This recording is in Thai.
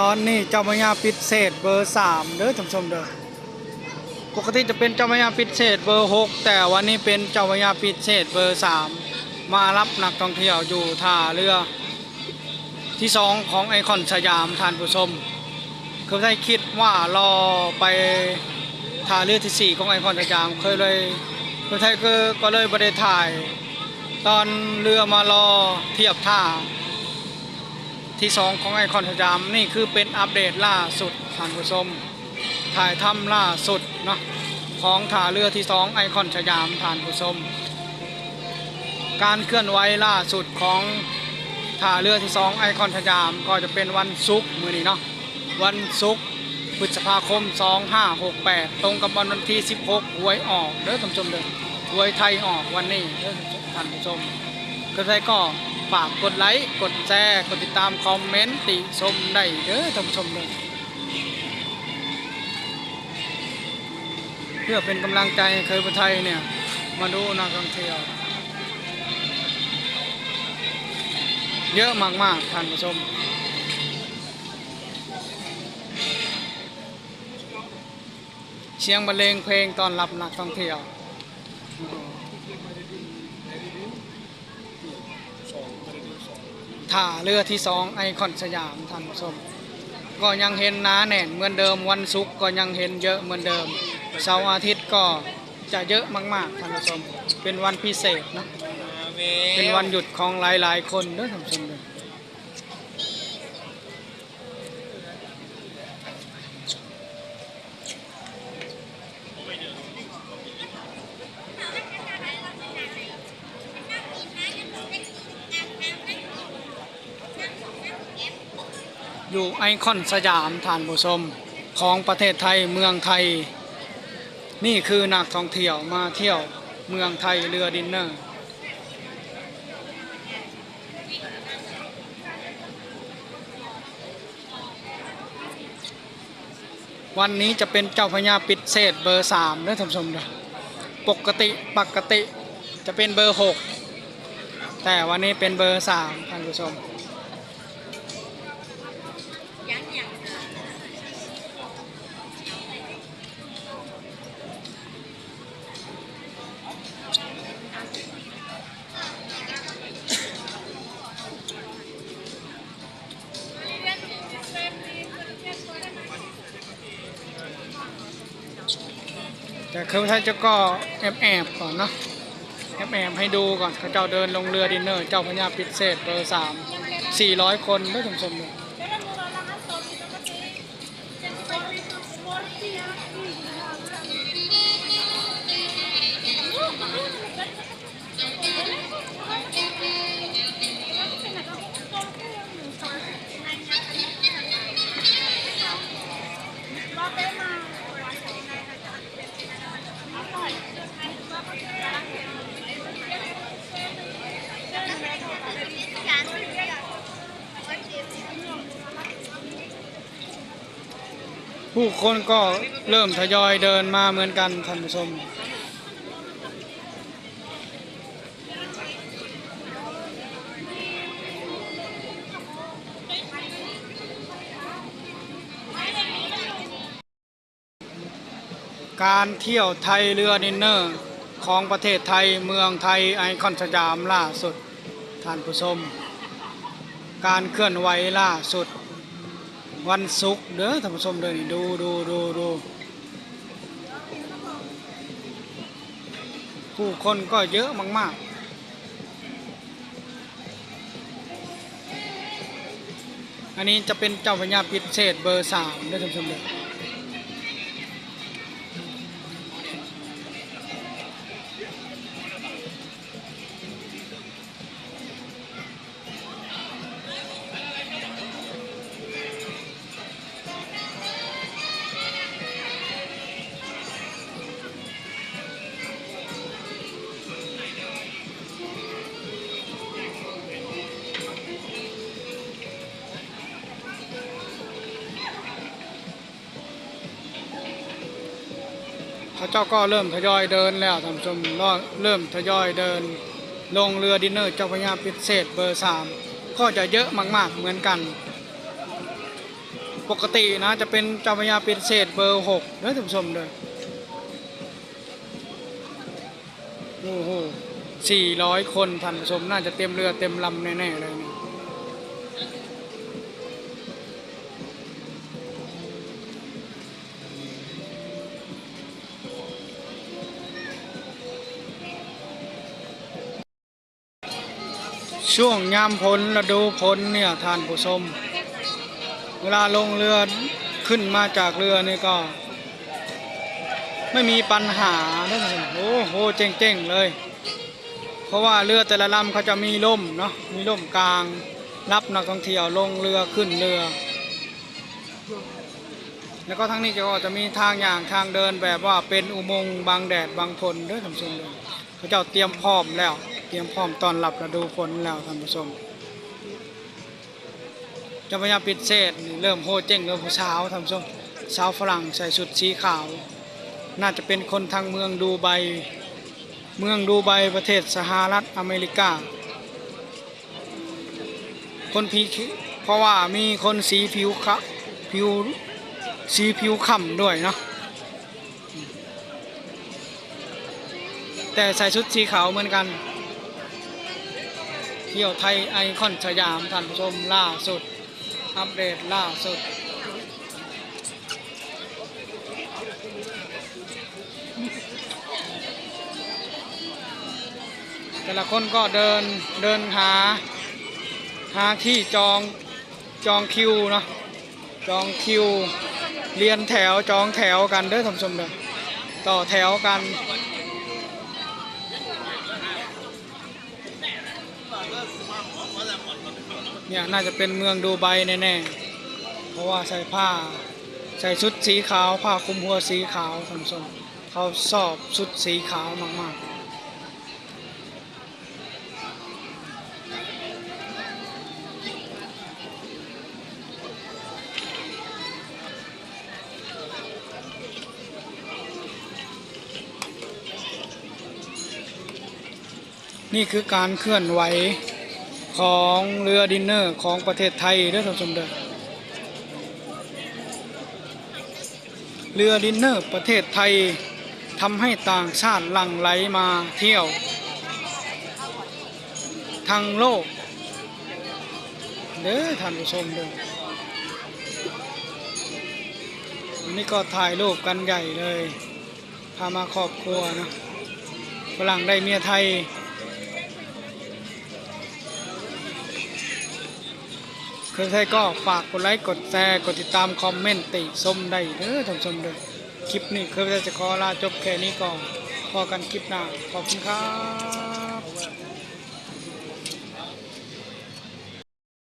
ตอนนี้เจ้าพระยาปิดเศษเบอร์สามเด้อท่านชมเด้อปกติจะเป็นเจ้าพระยาปิดเศษเบอร์หกแต่วันนี้เป็นเจ้าพระยาปิดเศษเบอร์สามมารับนักท่องเที่ยวอยู่ท่าเรือที่สองของไอคอนสยามท่านผู้ชมคือได้คิดว่ารอไปท่าเรือที่สี่ของไอคอนสยามเคยเลยคือไทยก็เลยประเดถ่าย ตอนเรือมารอเทียบท่า ที่สองของไอคอนสยามนี่คือเป็นอัปเดตล่าสุดท่านผู้ชมถ่ายทำล่าสุดเนาะของท่าเรือที่สองไอคอนสยามท่านผู้ชมการเคลื่อนไหวล่าสุดของท่าเรือที่สองไอคอนสยามก็จะเป็นวันศุกร์มื้อนี้เนาะวันศุกร์พฤษภาคม 2568 ตรงกับวันวันที่ 16 หวยออกเด้อท่านผู้ชมเด้อหวยไทยออกวันนี้เด้อท่านผู้ชมก็ได้ก็ ฝากกดไลค์กดแชร์กดติดตามคอมเมนต์ติชมได้เด้อท่านผู้ชมเลยเพื่อเป็นกำลังใจเคยประไทยเนี่ย มาดูนักท่องเที่ยว เยอะมากๆท่านผู้ชมเชียงบรรเลงเพลงตอนรับนักท่องเที่ยว ท่าเรือที่สองไอคอนสยามท่านผู้ชมก็ยังเห็นหนาแน่นเหมือนเดิมวันศุกร์ก็ยังเห็นเยอะเหมือนเดิมเสาร์อาทิตย์ก็จะเยอะมากๆท่านผู้ชมเป็นวันพิเศษเนอะเป็นวันหยุดของหลายๆ คนเด้อท่านผู้ชม อยู่ไอคอนสยามทานผู้ชมของประเทศไทยเมืองไทย นี่คือนักท่องเที่ยวมาเที่ยวเมืองไทยเรือดินเนอร์วันนี้จะเป็นเจ้าพญาปิดเศษเบอร์สามนะท่านผู้ชมเด้อปกติปกติจะเป็นเบอร์หกแต่วันนี้เป็นเบอร์สามท่านผู้ชม แต่คือท่านเจ้าก็แอบแอบก่อนเนาะแอบแอบให้ดูก่อนเขาเจ้าเดินลงเรือดินเนอร์เจ้าพญาปิเศษเบอร์สามสี่ร้อยคนไม่ถึงสมเลย ผู้คนก็เริ่มทยอยเดินมาเหมือนกันท่านผู้ชมการเที่ยวไทยเรือดินเนอร์ของประเทศไทยเมืองไทยไอคอนสยามล่าสุดท่านผู้ชม การเคลื่อนไหวล่าสุด วันศุกร์เด้อท่านผู้ชมเด้อนี่ดูดูดูดูผู้คนก็เยอะมาก ๆอันนี้จะเป็นเจ้าพญาพิเศษเบอร์สามเด้อท่านผู้ชม เด้อเขาเจ้าก็เริ่มทยอยเดินแล้วท่านผู้ชมเริ่มทยอยเดิน ลงเรือดินเนอร์เจ้าพระยาพิเศษเบอร์สามก็จะเยอะมากๆเหมือนกัน ปกตินะจะเป็นเจ้าพระยาพิเศษเบอร์หกเด้อท่านผู้ชมเด้อโอ้โหสี่ร้อยคนท่านผู้ชมน่าจะเต็มเรือเต็มลำแน่ๆเลย ช่วงยามพ้นฤดูพ้นเนี่ยท่านผู้ชมเวลาลงเรือขึ้นมาจากเรือนี่ก็ ไม่มีปัญหาท่านโอ้โหเจ๋งๆเลย เพราะว่าเรือแต่ละลำเขาจะมีล่มเนาะมีล่มกลาง รับนักท่องเที่ยวลงเรือขึ้นเรือ แล้วก็ทั้งนี้ก็จะมีทางอย่างทางเดินแบบว่าเป็นอุโมงค์บังแดดบังฝนด้วยท่านผู้ชมเด้อเขาเจ้าเตรียมพร้อมแล้ว รียมพร้อมตอนรับฤดูฝนแล้วท่านผู้ชมจ้าพระยาปิดเศษเริ่มโหเจ้งเริ่มผู้สาวทำส้มสาวฝรั่งใส่ชุดสีขาว น่าจะเป็นคนทางเมืองดูไบเมืองดูไบประเทศสหรัฐอเมริกา คนพีเพราะว่ามีคนสีผิวขะผิวสีผิวค่ำด้วยเนาะแต่ใส่ชุดสีขาวเหมือนกัน เที่ยวไทยไอคอนสยามท่านผู้ชมล่าสุด อัปเดตล่าสุด แต่ละคนก็เดินเดินหา หาที่จองจองคิวเนาะจองคิวเรียนแถวจองแถวกันเด้อท่านผู้ชมเด้อต่อแถวกัน เนี่ยน่าจะเป็นเมืองดูไบแน่ๆ เพราะว่าใส่ผ้า ใส่ชุดสีขาวผ้าคลุมหัวสีขาวท่านผู้ชมเขาชอบชุดสีขาวมากๆนี่คือการเคลื่อนไหว ของเรือดินเนอร์ของประเทศไทยด้อท่านผู้ชมเด้อเรือดินเนอร์ประเทศไทยทำให้ต่างชาติหลั่งไหลมาเที่ยว ทั้งโลกเด้อท่านผู้ชมเด้อวันนี้ก็ถ่ายรูปกันใหญ่เลย พามาครอบครัวนะฝรั่งได้เมียไทย เคยใครก็ฝากกดไลค์กดแชร์กดติดตามคอมเมนต์ติชมได้เด้อท่านชมเด้อคลิปนี้เคยจะขอลาจบแค่นี้ก่อนพอกันคลิปหน้าขอบคุณครับ